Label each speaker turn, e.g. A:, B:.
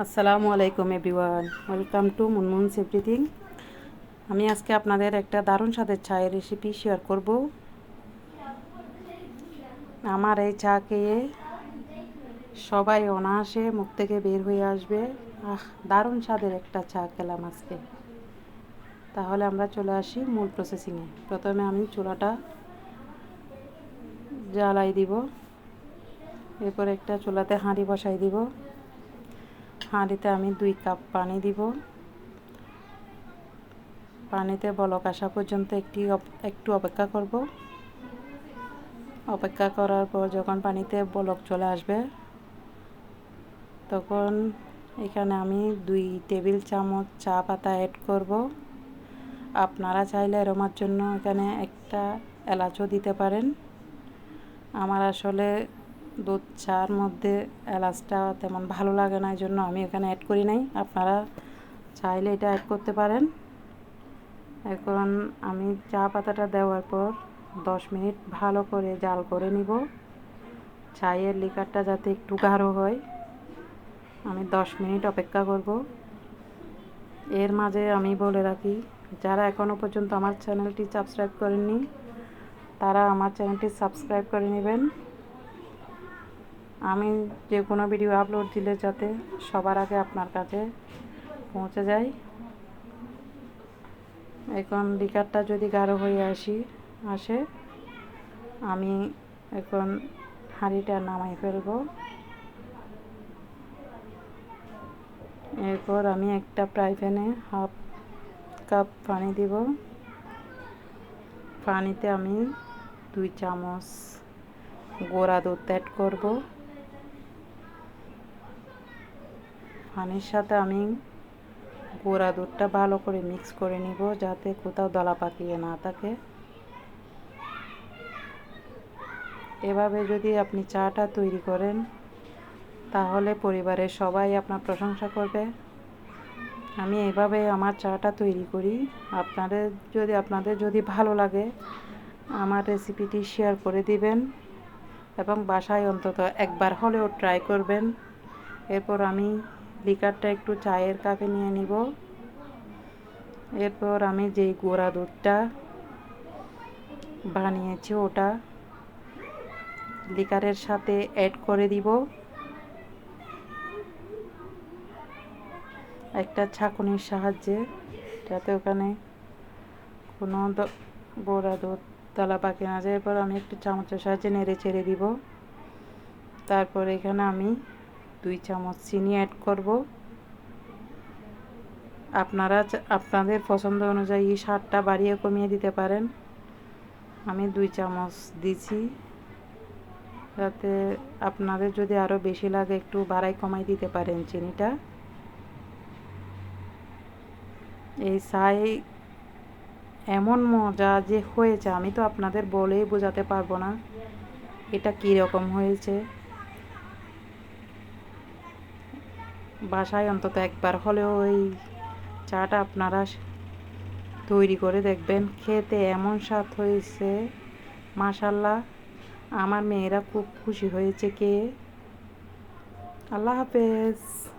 A: আসসালামু আলাইকুম, everyone. Welcome to Munmun's everything. আমি আজকে আপনাদের একটা দারুণ স্বাদের চায়ের রেসিপি শেয়ার করব। আমার এই চা খেয়ে সবাই অনায়াসে মুখ থেকে বের হয়ে আসবে। আহ, দারুণ স্বাদের একটা চা খেলাম আজকে। তাহলে আমরা চলে আসি মূল প্রসেসিংয়ে প্রথমে আমি চুলাটা জ্বালাই দিব। এরপর একটা চুলাতে হাঁড়ি বসাই দিব। হাঁড়িতে আমি দুই কাপ পানি দিব। পানিতে বলক আসা পর্যন্ত একটি একটু অপেক্ষা করব। অপেক্ষা করার পর যখন পানিতে বলক চলে আসবে, তখন এখানে আমি দুই টেবিল চামচ চা পাতা অ্যাড করব। আপনারা চাইলে এরমার জন্য এখানে একটা এলাচও দিতে পারেন। আমার আসলে দুধ, চার মধ্যে এলাচটা তেমন ভালো লাগে না এই জন্য আমি এখানে অ্যাড করি নাই। আপনারা চাইলে এটা অ্যাড করতে পারেন। এখন আমি চা পাতাটা দেওয়ার পর দশ মিনিট ভালো করে জাল করে নিব। চায়ের লিকারটা যাতে একটু গাঢ় হয়, আমি দশ মিনিট অপেক্ষা করব। এর মাঝে আমি বলে রাখি, যারা এখনও পর্যন্ত আমার চ্যানেলটি সাবস্ক্রাইব করেননি, তারা আমার চ্যানেলটি সাবস্ক্রাইব করে নেবেন। আমি যে কোনো ভিডিও আপলোড দিলে যাতে সবার আগে আপনার কাছে পৌঁছে যায়। এখন লিকারটা যদি গাঢ় হয়ে আসি, আসে, আমি এখন হাঁড়িটা নামাই ফেলব। এরপর আমি একটা ফ্রাই প্যানে হাফ কাপ পানি দিব। পানিতে আমি দুই চামচ গোড়া দুধ অ্যাড করব। পানির সাথে আমি গোড়া দুধটা ভালো করে মিক্স করে নিব যাতে কোথাও দলা পাকিয়ে না থাকে। এভাবে যদি আপনি চাটা তৈরি করেন, তাহলে পরিবারের সবাই আপনার প্রশংসা করবে। আমি এভাবে আমার চাটা তৈরি করি। আপনাদের যদি আপনাদের যদি ভালো লাগে, আমার রেসিপিটি শেয়ার করে দিবেন এবং বাসায় অন্তত একবার হলেও ট্রাই করবেন। এরপর আমি লিকারটা একটু চায়ের কাপে নিয়ে নিব। এরপর আমি যেই গোড়া দুধটা বানিয়েছি ওটা লিকারের সাথে অ্যাড করে দিব। একটা ছাঁকুনির সাহায্যে, যাতে ওখানে কোনো গোড়া দুধ তলা পাকে না যায়। এরপর আমি একটু চামচের সাহায্যে নেড়ে চেড়ে দিব। তারপর এখানে আমি দুই চামচ চিনি অ্যাড করব। আপনারা আপনাদের পছন্দ অনুযায়ী স্বাদটা বাড়িয়ে কমিয়ে দিতে পারেন। আমি দুই চামচ দিছি। যাতে আপনাদের যদি আরও বেশি লাগে, একটু বাড়াই কমাই দিতে পারেন চিনিটা। এই চাই এমন মজা যে হয়েছে, আমি তো আপনাদের বলেই বোঝাতে পারব না। এটা কী রকম হয়েছে? বাসায় অন্তত একবার হলেও এই চাটা আপনারা তৈরি করে দেখবেন। খেতে এমন স্বাদ হয়েছে মাশাল্লাহ আমার মেয়েরা খুব খুশি হয়েছে কে। আল্লাহ হাফেজ।